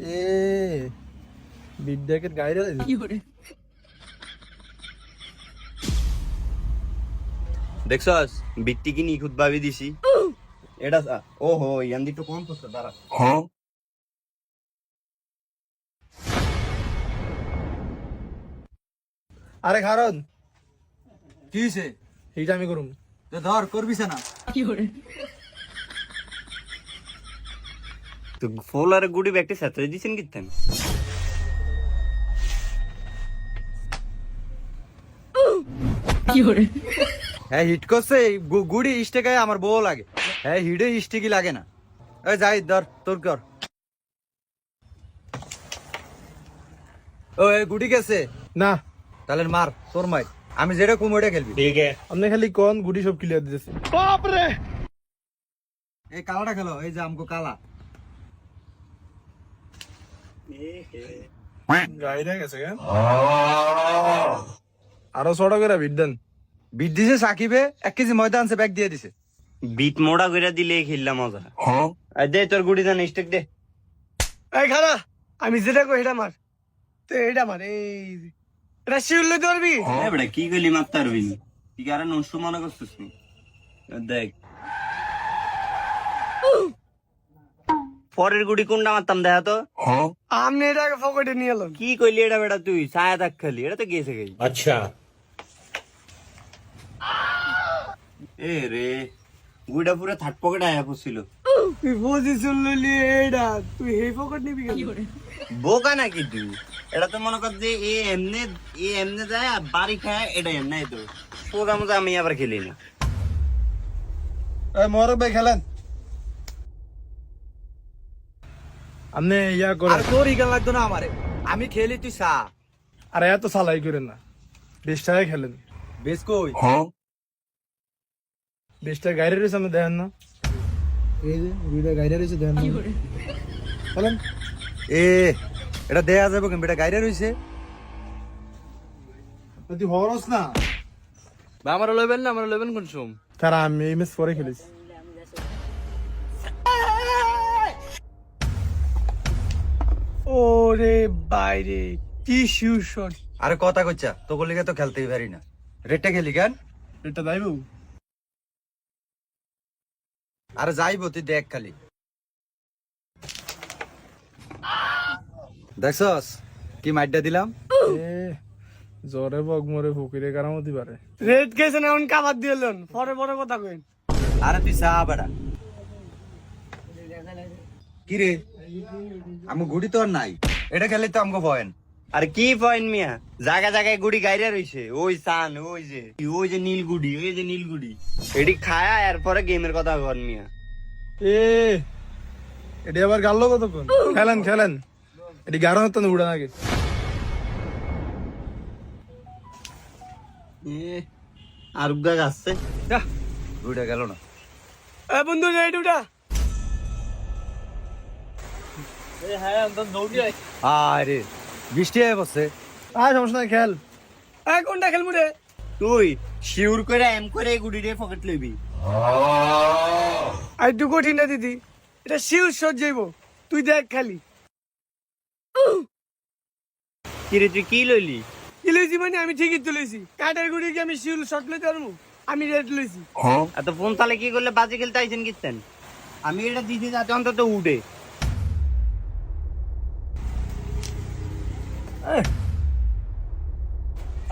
এ বিদ্যাকের গাইরে দেখছস? বিট্টি কি নিখুঁত ভাবে দিছি। এটা ও হো ইয়ান দিকটা কম করছে দাঁড়া। আরে কারণ কি হয়েছে এইটা আমি করুম ধর করবি না? তো ফুল আর গুড়ি ব্যাগটি সাথে দিছেন কিতেন হ্যাঁ হিট করছে গু- গুড়ি আমার বউ লাগে। হ্যাঁ হিডে স্টিকি লাগে না? এই যাই ধর তোর কর। ও এই গুড়ি গেছে? না। তাহলে মার তোর মাই। আমি যেটা কুম ওটা খেলবি। আপনি খালি কোন গুডি সব ক্লিয়ার দিতেছে। এই কালাটা খেলো এই যে আমকো কালা। গাইরে গেছে কেন? আরও ছটা করে বিদ্যান বিট দিছে সাকিবে এক কেজি ময়দা আনছে ব্যাগ দিয়ে দিছে। বিট মোড়া করে দিলে খেললাম মজা। দে তোর গুড়ি জান স্টেক দে। এই খানা আমি যেটা কই এটা মার। তো এটা মার এই। এটা শিউল লইতে পারবি? এ বেটা কি গলি মারতে পারবি কি আর নষ্ট মনে করছিস দেখ পরের গুড়ি কোনটা মারতাম দেখা তো। আপনি এটাকে পকেটে নিয়ে এলেন কি কইলি এটা বেটা তুই? ছায়া থাক খালি এটা তো গেছে গেই আচ্ছা। এ রে গুড়া পুরো থার্ড পকেট আয়া পড়ছিল। তুই পজিশন লইলি এইটা তুই এই পকেট নিবি কেন? বোকা নাকি তুই? এটা তো মনে কর যে এ এমনে এ এমনে যায় আর বাড়ি খায় এটা এমনি তো। সোজা মজা আমি আবার খেলি না। মোরক ভাই খেলেন। আপনি ইয়া আর করেন তোর ইগান লাগতো না আমারে। আমি খেলি তুই সা আরে এত সালাই করেন না। বিশ টাকায় খেলেন। বেশ কই? বিশ টাকা গাইরে রয়েছে আপনি দেখেন না। এই যে দুইটা গাইরে রয়েছে দেখেন না। বলেন। এ এটা দেয়া যাবে কেন বেটা গাইরে রইছে তুই হরস না। আমরা লইবেন না? আমরা লইবেন কোন সোম তারা আমি এই ম্যাচ পরে খেলিস ওরে বাইরে কি শিউ শট আরে কথা কইছা তো লিগে তো খেলতেই পারি না। রেটটা খেলি কেন? এটা দাইবো আরে যাইবো তুই দেখ খালি। দেখছস? কি মাইডটা দিলাম? এ জ্বরে বগ মরে ফকিরে কারামতি পারে রেড গেছে না এখন কাবার দিয়ে এলেন পরে পরে কথা কইন। আরে তুই চা বেড়া। কি রে? আমি গুড়ি তো আর নাই। এটা খেলে তো আমাকে ভয়েন। আর কি পয়েন্ট মিয়া? জায়গা জায়গায় গুড়ি গাইরা রইছে। ওই সান ওই যে ওই যে নীল গুড়ি ওই যে নীল গুড়ি এটি খায়া এরপরে গেমের কথা কর মিয়া। এ এটি আবার গাল্লো কতক্ষণ খেলেন খেলেন। এটি গারো হতো না উড়ে নাকি এ, আর উগা গাছছে যা গুড়িটা গেল না। এ বন্ধু রেড উঠা আরে বৃষ্টি হয়ে বসছে আয় সমস্যা নাই খেল। এই কোনটা খেলব রে? তুই শিউর করে এম করে গুড়ি রে পকেট লইবি। আর একটু কঠিন না দিদি। এটা শিউ শট যাইব তুই দেখ খালি। কিরে তুই কি লইলি? কি লইছি মানে? আমি ঠিকই তুলেছি কাঠের গুড়ি কি আমি শিউল শট লইতে পারব? আমি রেড লইছি। এত ফোন তালে কি করলে? বাজে খেলতে আইছেন কিতেন আমি এটা দিতে যাতে অন্তত উঠে।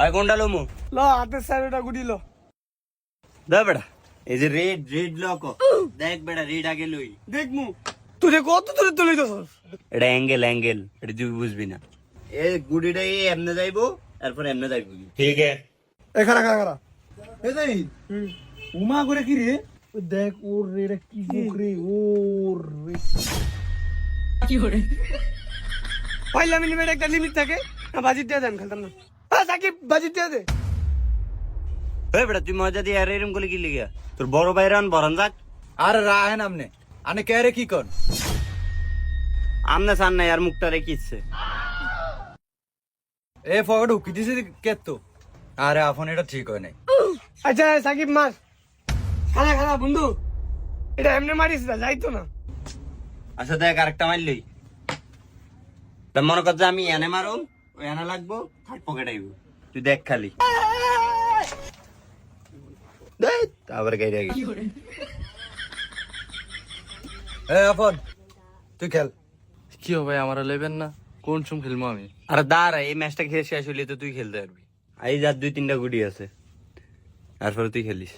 আয় কোনটা লোমো? ল হাতের সাইডটা গুড়ি ল। দে বেড়া এই যে রেড রেড লক দেখ বেড়া রেড আগে লই। দেখমু তুই যে কত দূরে তুলে দিছস এটা অ্যাঙ্গেল অ্যাঙ্গেল এটা তুই বুঝবি না। এ গুডিটা এই এমনে যাইবো তারপর এমনে যাইবো। এ খারা খারা খারা এই যাই। উমা করে কি রে? দেখ ওর রে কি রে ওর রে। পাইলাম লিমিট একটা লিমিট থাকে। না বাজিট দিয়ে দেন খেলতাম না। হ্যাঁ সাকিব বাজিট দিয়ে দে। এই বেড়া তুই মজা দিয়ে আর এরম করলে কি লিগা তোর বড় ভাইরান বরান যাক। আরে রাহেন আমনে। আনে কে রে কি কর? আমনে সান নাই আর মুখটা রেখিচ্ছে এ ফগট হুকি দিছে কে তো? আরে আফন এটা ঠিক হয় নাই। আচ্ছা সাকিব মার। খানা খানা বন্ধু এটা এমনি মারিস না যাইতো না। আচ্ছা দেখ আরেকটা মারলই তা মনে কর যে আমি এনে মারুম ওই এনে লাগবো থার্ড পকেট আইব। তুই দেখ খালি। তারপরে গাইরে গেছে এ আপন তুই খেল। কি হবে আমার লইবেন না? কোন সুম খেলব আমি? আরে দাঁড়া এই ম্যাচটা খেলে শেষ হইলে তো তুই খেলতে পারবি। এই যার দুই তিনটা গুটি আছে। তারপরে তুই খেলিস।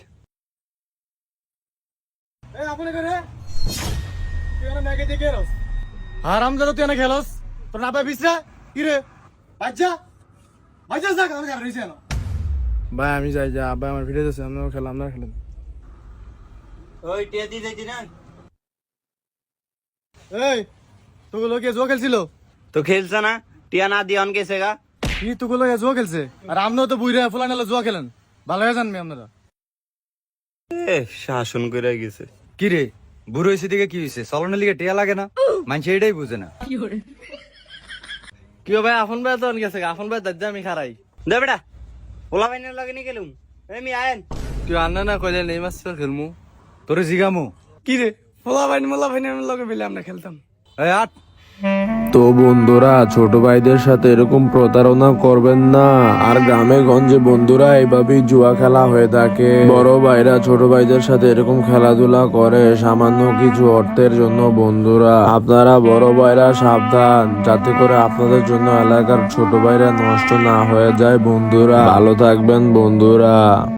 আর আমজাদা তুই এনে খেলস? তোর না পাই বিছরা যা কাম কর রইছে না ভাই আমি যাই যা ভাই আমার ভিডিও আছে আমরা খেলাম আমরা খেলাম ওই না? এই তোগুলো কে জুয়া খেলছিল? তো খেলছে না? টিয়া না দিয়ে অন গেছে গা। জুয়া খেলছে? আর আমরাও তো বুইরা ফুলান হলো জুয়া খেলেন। ভালো হয়ে জানবি আপনারা। এ শাসন করে গেছে। কি রে? বুড়ো হয়েছে দিকে কি হয়েছে চলনের লিগে টিয়া লাগে না? মানুষ এটাই বুঝে না। কি ভাই আফন ভাই তো গেছে আফন ভাই দাজ্জা আমি খারাই। দে বেটা ওলা ভাই লাগে নি গেলুম আমি আয়েন। কি আন্না না কইলে নেই মাস খেলমু। তোরে জিগামু। কি রে? ওলা ভাই মোলা ভাই লগে মিলে আমরা খেলতাম। এই আট। তো বন্ধুরা, ছোট ভাইদের সাথে এরকম প্রতারণা করবেন না। আর গ্রামে গঞ্জে বন্ধুরা, এইভাবেই জুয়া খেলা হয়ে থাকে। বড় ভাইরা ছোট ভাইদের সাথে এরকম খেলাধুলা করে, সামান্য কিছু অর্থের জন্য বন্ধুরা। আপনারা বড় ভাইরা সাবধান, যাতে করে আপনাদের জন্য এলাকার ছোট ভাইরা নষ্ট না হয়ে যায় বন্ধুরা। ভালো থাকবেন বন্ধুরা।